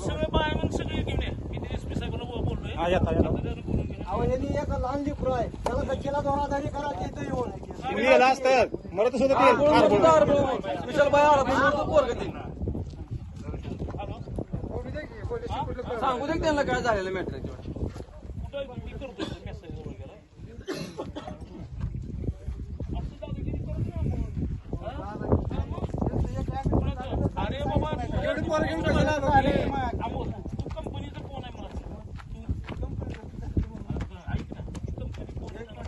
सगळे बाय मग सगळे घेऊन या मी ते बोललोय लहान लेकरू आहे त्याला इथं येऊन गेला विशाल बाय सांगू दे त्यांना काय झालेलं मॅटर कुठं मी करतोय मेसेज वगैरे असं दादागिरी करत नाही आपण. हा? अरे बाबा तू- एवढी पोरं घेऊन कशाला आलो? अरे, तू कंपनीचा फोन आहे मला. तू ऐक ना कंपनी फोन आहे ना.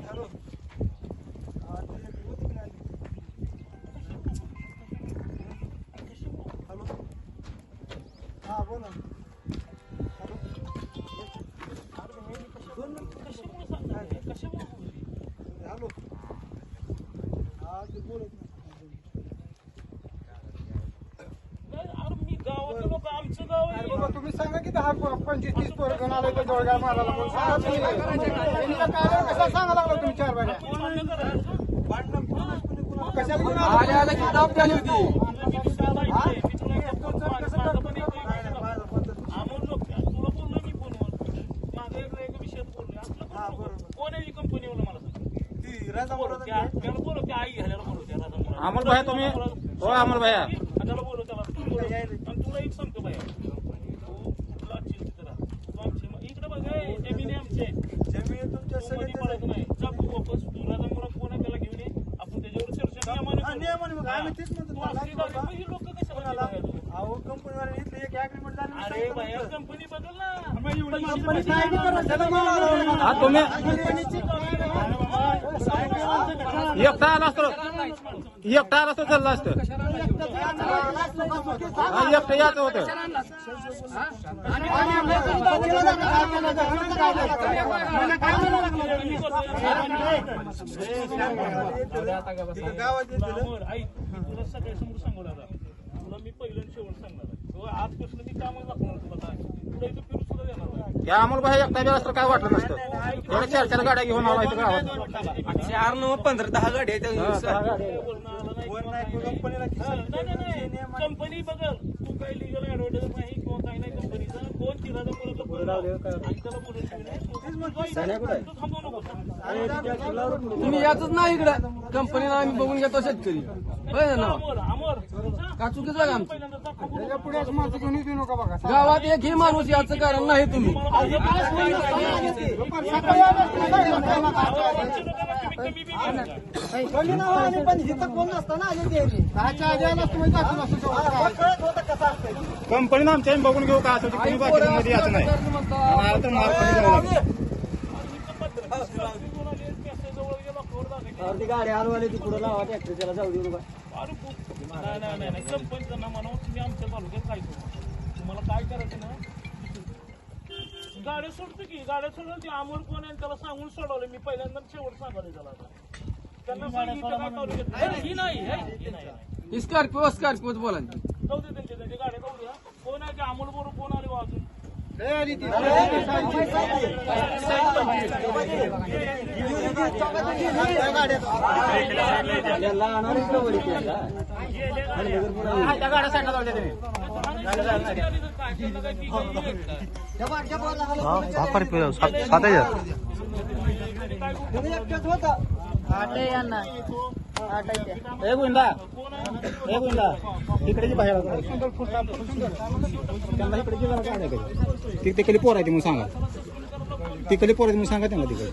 हा बोला बाबा तुम्ही सांगा की दहा पंचवीस तीस पोरं घेऊन आले तर जोडगाव मारायला म्हणून सांगा तुम्ही. यांनी काय कारण कशाला सांगा लागला तुम्ही चार करायचं कशाला घेऊन आले आले? आले की दाब झाली होती. अमोल भाया तुम्ही हो अमोल भाया त्याला बोलव त्याला तू बोलव. आणि तुला एक सांगतो बाया तू कुठला आमची इकडे बघ ए, जमिनी आमची. आहे. जमीन तुमच्या तू सगळे मध्ये पडायचं नाही. जा तू वापस. तू राजा मुला कोण आहे त्याला घेऊन ये. आपण त्याच्यावर चर्चा नियमाने हा, करू. नियमाने मग आम्ही तेच म्हणतो तू तुम्हाला. असली गाडी, मग ही लोकं कशाला कोणाला? बघायला? अहो कंपनीवाले इथले एक अग्रीमेंट झालं मी अरे सांगितलं बाहेर नव्हतं. कंपनी बदल ना. कंपनी काय नाही करत, त्याला मला हा तुम्ही कंपनीची एकटा आला असतो एकटा आला असतो चाललं असतं एकटं याचं होतं मी तुला सगळ्या समोर सांगू दादा तुला मी पहिलं आणि शेवट सांगणार आहे. तो आजपासून मी कामच दाखवणार तुला काय तुला इथं फिरू सुद्धा देणार नाही. त्या अमोल भाई एकटा असतं काय वाटलं नसतं चार चार गाड्या घेऊन आला इथं गावात चार नऊ पंधरा दहा गाड्या. कंपनी बघल तू काही लिगल ऍडव्हर्टाइज नाही किंवा काही नाही कंपनीचं कोण. तुम्ही याच नाही इकडं कंपनीला आम्ही बघून घेतो शेतकरी? का चुकीचं बघा गावात एक ही माणूस याचं कारण नाही तुम्ही कोणी नाव आले पण इथं कोण नसतं ना आले ते दहाच्या आधी आला असतो दाखवून असतो तेवढं. कळत होतं कसं असतं कंपनीनं आमच्या बघून घेऊ का असं कोणी बाकी मध्ये याचं नाही तर मार. ती गाडी हलवाली ती पुढे लावा ट्रॅक्टर त्याला जाऊ देऊ नका नाही नाही नाही कंपनीचं ना म्हणून तुम्ही आमच्या तालुक्यात काय तुम्हाला काय करायचं ना? गाड्या सोडतो की गाड्या सोडलं ती अमोल कोण आहे त्याला सांगून सोडवलं मी पहिल्यांदा शेवट सांगायला त्याला आता. त्यांना सांगितलं काय तालुक्यात नाही, ही नाही हे, ही नाही नाही. स्कॉर्पिओ स्कॉर्पिओ बोला जाऊ दे त्यांच्या त्यांच्या गाड्या जाऊ द्या कोण आहे की अमोल बरोबर कोण आले बा अजून हा, सात हजार साईडला द्या तुम्ही. काय त्यांना जी बाहेर त्यांना इकडे कधी तिकडे पोर आहे म्हणून सांगा तिकडे पोर आहे म्हणून सांगा त्यांना तिकडे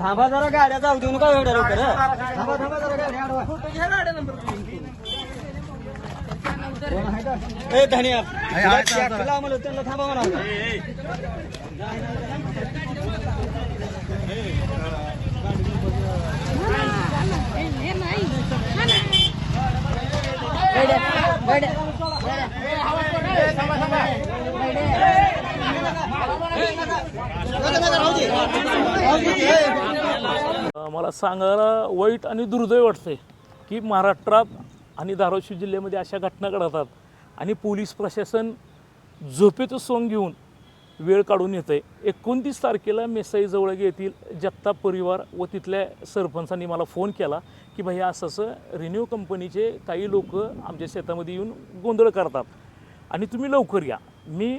थांबा जरा गाड्या जाऊ देऊ नका एवढ्या लवकर हं. थांबा थांबा जरा गाड्या अडवा. ए धनिया तुला ट्रॅक्टर लाव म्हणलं, त्यांना थांबा म्हणा अ, मला सांगायला वाईट आणि दुर्दैव वाटते की महाराष्ट्रात आणि धाराशिव जिल्ह्यामध्ये अशा घटना घडतात आणि पोलीस प्रशासन झोपेचं सोंग घेऊन वेळ काढून येतं आहे एकोणतीस तारखेला मेसाईजवळ येथील जगताप परिवार व तिथल्या सरपंचांनी मला फोन केला की भाई असं असं रिन्यू कंपनीचे काही लोक आमच्या शेतामध्ये येऊन गोंधळ करतात आणि तुम्ही लवकर या. मी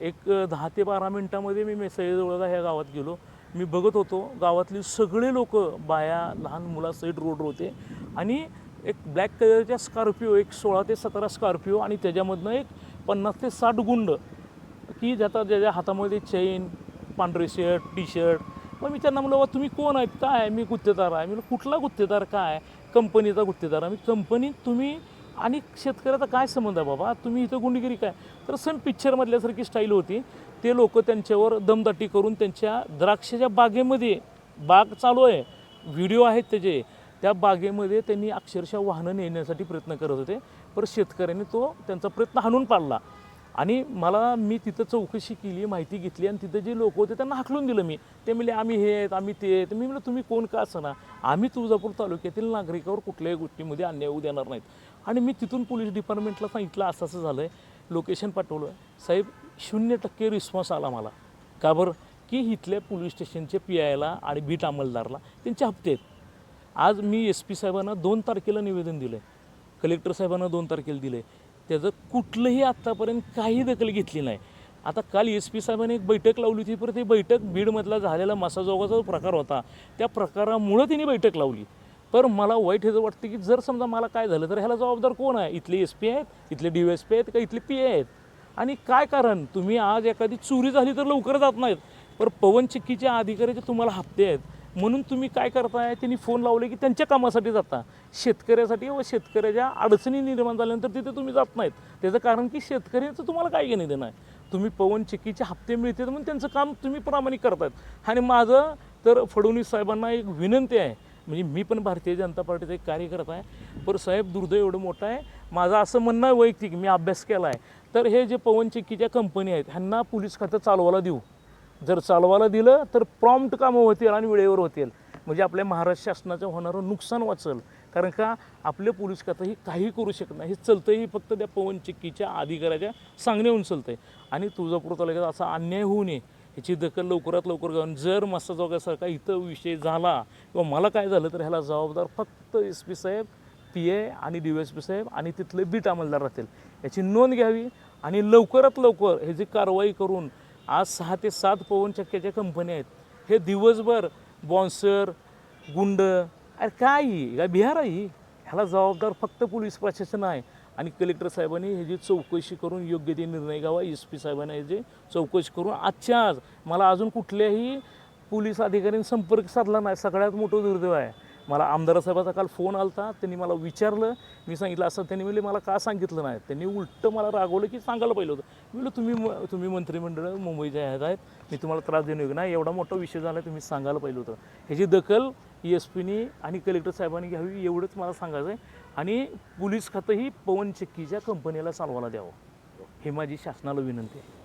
एक दहा ते बारा मिनटामध्ये मी मेसाईजवळ ह्या गावात गेलो. मी बघत होतो गावातली सगळे लोक बाया लहान मुलासहित रोडवर होते आणि एक ब्लॅक कलरच्या स्कॉर्पिओ एक सोळा ते सतरा स्कॉर्पिओ आणि त्याच्यामधनं एक पन्नास ते साठ गुंड की ज्याचा ज्याच्या हातामध्ये चेन पांढरे शर्ट टी शर्ट मग मी त्यांना म्हणलं "बा, तुम्ही कोण आहेत? काय? मी गुत्तेदार आहे. मी कुठला गुत्तेदार? काय? कंपनीचा गुत्तेदार आहे. मी कंपनीत तुम्ही आणि शेतकऱ्याचा काय संबंध आहे बाबा? तुम्ही इथं गुंडगिरी काय? तर सण पिक्चरमधल्यासारखी स्टाईल होती. ते लोक त्यांच्यावर दमदाटी करून त्यांच्या द्राक्षाच्या बागेमध्ये बाग चालू आहे. व्हिडिओ आहेत त्याचे. त्या बागेमध्ये त्यांनी अक्षरशः वाहनं नेण्यासाठी प्रयत्न करत होते. पर शेतकऱ्यांनी तो त्यांचा प्रयत्न हाणून पाडला. आणि मला मी तिथं चौकशी केली माहिती घेतली आणि तिथं जे लोक होते त्यांना हाकलून दिलं मी. ते म्हणले आम्ही हे आहेत आम्ही ते आहेत. मी म्हणलं तुम्ही कोण का असं ना? आम्ही तुळजापूर तालुक्यातील नागरिकावर कुठल्याही गोष्टीमध्ये अन्याय होऊ देणार नाहीत. आणि मी तिथून पोलीस डिपार्टमेंटला सांगितलं असं असं झालं आहे लोकेशन पाठवलं. साहेब शून्य टक्के रिस्पॉन्स आला मला. का बरं? की इथल्या पोलीस स्टेशनचे पी आयला आणि बीट अंमलदारला त्यांचे हप्ते आहेत. आज मी एस पी साहेबांना दोन तारखेला निवेदन दिलं आहे कलेक्टर साहेबांना दोन तारखेला दिलं आहे त्याचं कुठलंही आत्तापर्यंत काही दखल घेतली नाही. आता काल एस पी साहेबांनी एक बैठक लावली होती परत ती बैठक बीडमधला झालेला मासाजोगाचा जो प्रकार होता. त्या प्रकारामुळं त्यांनी बैठक लावली. पर मला वाईट ह्याचं वाटतं की जर समजा मला काय झालं तर ह्याला जबाबदार कोण आहे? इथले एस पी आहेत इथले डी एस पी आहेत का इथले पी आहेत? आणि काय कारण? तुम्ही आज एखादी चोरी झाली तर लवकर जात नाहीत. पर पवन चिक्कीच्या अधिकाऱ्याचे तुम्हाला हप्ते आहेत म्हणून तुम्ही काय करताय? त्यांनी फोन लावले की त्यांच्या कामासाठी जाता. शेतकऱ्यासाठी व शेतकऱ्याच्या अडचणी निर्माण झाल्यानंतर तिथे तुम्ही जात नाहीत. त्याचं कारण की शेतकऱ्याचं तुम्हाला काय घेणे देणं आहे? तुम्ही पवनचक्कीचे हप्ते मिळते म्हणून त्यांचं काम तुम्ही प्रामाणिक करतात आणि माझं तर फडणवीस साहेबांना एक विनंती आहे. म्हणजे मी पण भारतीय जनता पार्टीचा एक कार्यकर्ता आहे. पर साहेब दुर्दैव एवढं मोठं आहे. माझं असं म्हणणं आहे वैयक्तिक मी अभ्यास केला आहे. तर हे जे पवनचक्कीच्या कंपनी आहेत ह्यांना पोलीस खातं चालवायला देऊ. जर चालवायला दिलं तर प्रॉम्प्ट कामं होतील आणि वेळेवर होतील. म्हणजे आपल्या महाराष्ट्र शासनाचं होणारं नुकसान वाचल. कारण का आपले पोलीस खातं ही काही करू शकत नाही. हे चलतं ही फक्त त्या पवन चिक्कीच्या अधिकाऱ्याच्या सांगण्याहून चलतं आहे आणि तुळजापूर तालुक्यात असा अन्याय होऊ नये. ह्याची दखल लवकरात लवकर घेऊन जर मस्ताजोगासारखा इथं विषय झाला किंवा मला काय झालं तर ह्याला जबाबदार फक्त एस पी साहेब पी ए आणि डी एस पी साहेब आणि तिथले बीट अंमलदार राहतील. याची नोंद घ्यावी आणि लवकरात लवकर ह्याची कारवाई करून आज सहा ते सात पवन चक्क्याच्या कंपन्या आहेत. हे दिवसभर बॉन्सर गुंड अरे काय ही? काय बिहार आहे ही? ह्याला जबाबदार फक्त पोलीस प्रशासन आहे. आणि कलेक्टर साहेबांनी ह्याची चौकशी करून योग्य ते निर्णय घ्यावा एस पी साहेबांनी ह्याची चौकशी करून आजच्या आज मला अजून कुठल्याही पोलीस अधिकाऱ्यांनी संपर्क साधला नाही. सगळ्यात मोठं दुर्दैव आहे. मला आमदार साहेबाचा काल फोन आलता. त्यांनी मला विचारलं. मी सांगितलं असं त्यांनी म्हणले मला का सांगितलं नाही? त्यांनी उलटं मला रागवलं की सांगायला पाहिलं होतं. मी म्हणलं तुम्ही म- तुम्ही मंत्रिमंडळ मुंबईच्या ह्यात आहेत. मी तुम्हाला त्रास देऊ नये नाही. एवढा मोठा विषय झाला तुम्ही सांगायला पाहिलं होतं. ह्याची दखल एस पीनी आणि कलेक्टर साहेबांनी घ्यावी एवढंच मला सांगायचं आहे. आणि पोलीस खातंही पवन चक्कीच्या कंपनीला चालवायला द्यावं. हे माझी शासनाला विनंती आहे.